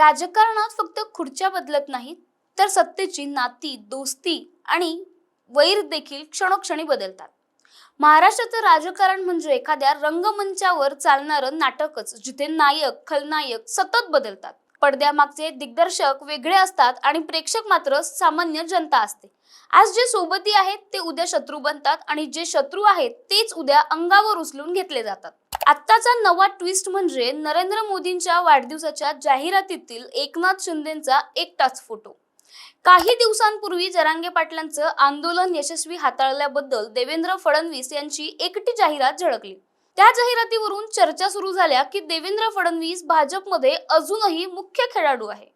राजकारणात फक्त खुर्च्या बदलत नाहीत तर सत्तेची नाती दोस्ती आणि वैर देखील क्षणोक्षणी बदलतात. महाराष्ट्राचं राजकारण म्हणजे एखाद्या रंगमंचावर चालणारं नाटकच जिथे नायक खलनायक सतत बदलतात. पडद्यामागचे दिग्दर्शक वेगळे असतात आणि प्रेक्षक मात्र सामान्य जनता असते. आज जे सोबती आहेत ते उद्या शत्रू बनतात आणि जे शत्रू आहेत तेच उद्या अंगावर उचलून घेतले जातात. आत्ताचा नवा ट्विस्ट म्हणजे नरेंद्र मोदींच्या वाढदिवसाच्या जाहिरातीतील एकनाथ शिंदेचा एकटाच फोटो. काही दिवसांपूर्वी जरांगे पाटलांचं आंदोलन यशस्वी हाताळल्याबद्दल देवेंद्र फडणवीस यांची एकटी जाहिरात झळकली. त्या जाहिरातीवरून चर्चा सुरू झाल्या की देवेंद्र फडणवीस भाजपमध्ये अजूनही मुख्य खेळाडू आहे.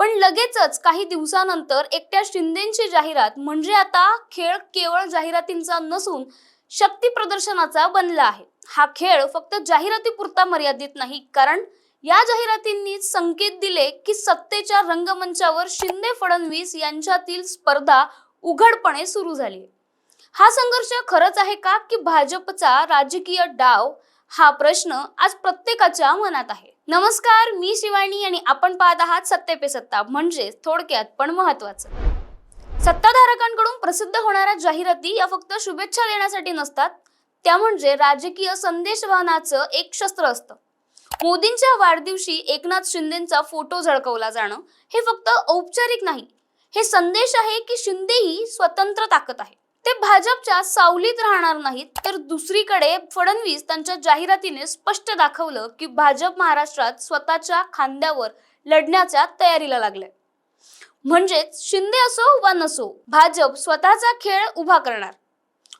पण लगेचच काही दिवसानंतर एकट्या शिंदेची जाहिरात म्हणजे आता खेळ केवळ जाहिरातींचा नसून शक्ती प्रदर्शनाचा बनला आहे. हा खेळ फक्त जाहिरातीपुरता मर्यादित नाही कारण या जाहिरातींनी संकेत दिले की सत्तेच्या रंगमंचावर शिंदे फडणवीस यांच्यातील स्पर्धा उघडपणे सुरू झाली हा संघर्ष खरंच आहे का की भाजपचा राजकीय डाव? हा प्रश्न आज प्रत्येकाच्या मनात आहे. नमस्कार मी शिवानी आणि आपण पाहत आहात सत्ते पे सत्ता म्हणजे थोडक्यात पण महत्वाचं सत्ताधारकांकडून प्रसिद्ध होणाऱ्या जाहिराती या फक्त शुभेच्छा देण्यासाठी नसतात त्या म्हणजे राजकीय संदेशवहनाचं एक शस्त्र असतं. मोदींच्या वाढदिवशी एकनाथ शिंदेचा फोटो झळकवला जाणं हे फक्त औपचारिक नाही हे संदेश आहे की शिंदे ही स्वतंत्र ताकद आहे. ते भाजपच्या सावलीत राहणार नाहीत तर दुसरीकडे फडणवीस त्यांच्या जाहिरातीने स्पष्ट दाखवलं की भाजप महाराष्ट्रात स्वतःच्या खांद्यावर लढण्याच्या तयारीला लागले म्हणजेच शिंदे असो वा नसो भाजप स्वतःचा खेळ उभा करणार.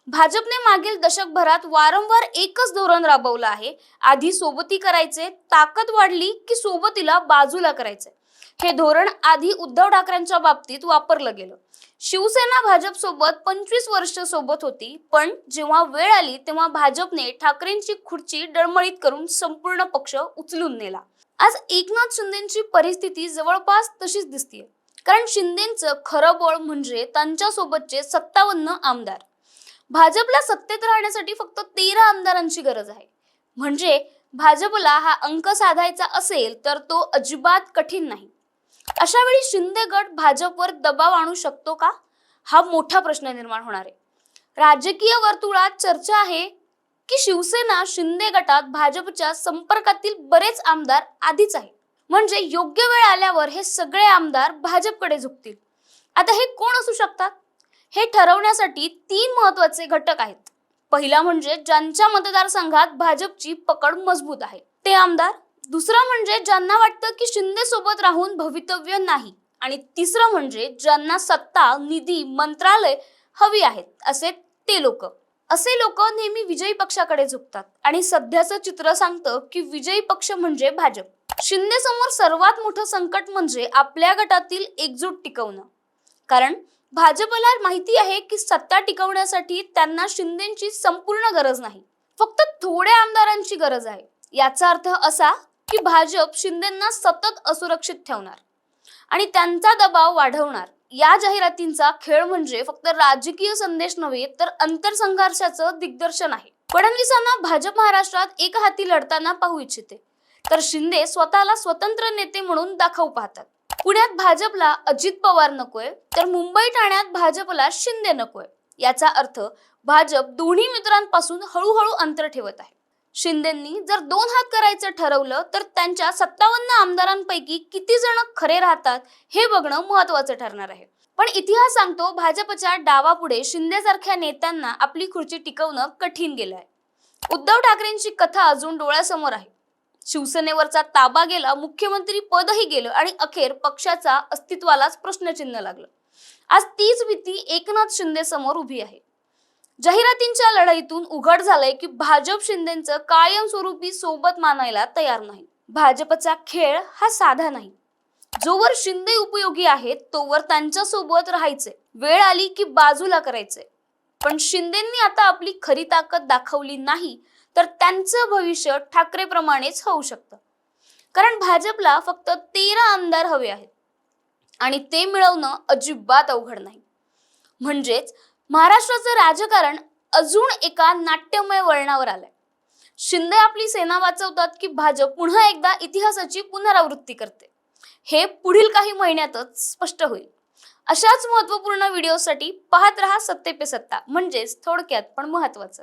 भाजपने मागील दशकभरात वारंवार एकच धोरण राबवलं आहे आधी सोबती करायचे ताकद वाढली की सोबतीला बाजूला करायचे हे धोरण आधी उद्धव ठाकरेंच्या बाबतीत वापरलं गेलं. शिवसेना भाजप सोबत पंचवीस वर्ष सोबत होती पण जेव्हा वेळ आली तेव्हा भाजपने ठाकरेंची खुर्ची डळमळीत करून संपूर्ण पक्ष उचलून नेला. आज एकनाथ शिंदेची परिस्थिती जवळपास तशीच दिसतीये. कारण शिंदेचं खरं बळ म्हणजे त्यांच्या सोबतचे सत्तावन्न आमदार. भाजपला सत्तेत राहण्यासाठी फक्त तेरा आमदारांची गरज आहे. म्हणजे भाजपला हा अंक साधायचा असेल तर तो अजिबात कठीण नाही. अशा वेळी शिंदे गट भाजपवर दबाव आणू शकतो का? हा मोठा प्रश्न निर्माण होणार आहे. राजकीय वर्तुळात चर्चा आहे की शिवसेना शिंदे गटात भाजपच्या संपर्कातील बरेच आमदार आधीच आहेत. म्हणजे योग्य वेळ आल्यावर हे सगळे आमदार भाजपकडे झुकतील. आता हे कोण असू शकतात? हे ठरवण्यासाठी तीन महत्त्वाचे घटक आहेत. पहिला म्हणजे ज्यांच्या मतदारसंघात भाजपची पकड मजबूत आहे. ते आमदार दुसरं म्हणजे ज्यांना वाटतं की शिंदे सोबत राहून भवितव्य नाही. आणि तिसरं म्हणजे ज्यांना सत्ता निधी मंत्रालय हवी आहेत असे ते लोक. असे लोक नेहमी विजयी पक्षाकडे झुकतात. आणि सध्याचं चित्र सांगतं की विजयी पक्ष म्हणजे भाजप. शिंदे समोर सर्वात मोठं संकट म्हणजे आपल्या गटातील एकजूट टिकवणं. कारण भाजपला माहिती आहे की सत्ता टिकवण्यासाठी त्यांना शिंदेची संपूर्ण गरज नाही. फक्त थोड्या आमदारांची गरज आहे. याचा अर्थ असा की भाजप शिंदेंना सतत असुरक्षित ठेवणार आणि त्यांचा दबाव वाढवणार. या जाहिरातींचा खेळ म्हणजे फक्त राजकीय संदेश नव्हे तर अंतरसंघर्षाचं दिग्दर्शन आहे. फडणवीसांना भाजप महाराष्ट्रात एक हाती लढताना पाहू इच्छिते तर शिंदे स्वतःला स्वतंत्र नेते म्हणून दाखवू पाहतात. पुण्यात भाजपला अजित पवार नकोय तर मुंबई ठाण्यात भाजपला शिंदे नकोय. याचा अर्थ भाजप दोन्ही मित्रांपासून हळूहळू अंतर ठेवत आहे. शिंदेंनी जर दोन हात करायचं ठरवलं तर त्यांच्या सत्तावन्न आमदारांपैकी किती जण खरे राहतात हे बघणं महत्वाचं ठरणार आहे. पण इतिहास सांगतो भाजपच्या डावापुढे शिंदेसारख्या नेत्यांना आपली खुर्ची टिकवणं कठीण गेलं आहे उद्धव ठाकरेंची कथा अजून डोळ्यासमोर आहे. शिवसेनेवरचा ताबा गेला मुख्यमंत्री पदही गेलं आणि अखेर पक्षाचा अस्तित्वालाच प्रश्नचिन्ह लागलं. आज तीच भीती एकनाथ शिंदे समोर उभी आहे. जाहिरातींच्या लढाईतून उघड झालंय की भाजप शिंदेचं कायमस्वरूपी सोबत मानायला तयार नाही. भाजपचा खेळ हा साधा नाही. जोवर शिंदे उपयोगी आहेत तोवर त्यांच्यासोबत राहायचे वेळ आली की बाजूला करायचे पण शिंदेंनी आता आपली खरी ताकद दाखवली नाही तर त्यांचं भविष्य ठाकरेप्रमाणेच होऊ शकतं. कारण भाजपला फक्त तेरा आमदार हवे आहेत. आणि ते मिळवणं अजिबात अवघड नाही. म्हणजेच महाराष्ट्राचं राजकारण अजून एका नाट्यमय वळणावर आलंय. शिंदे आपली सेना वाचवतात की भाजप पुन्हा एकदा इतिहासाची पुनरावृत्ती करते. हे पुढील काही महिन्यातच स्पष्ट होईल. अशाच महत्त्वपूर्ण व्हिडिओसाठी पाहत रहा सत्ते पे सत्ता म्हणजेच थोडक्यात पण महत्वाचं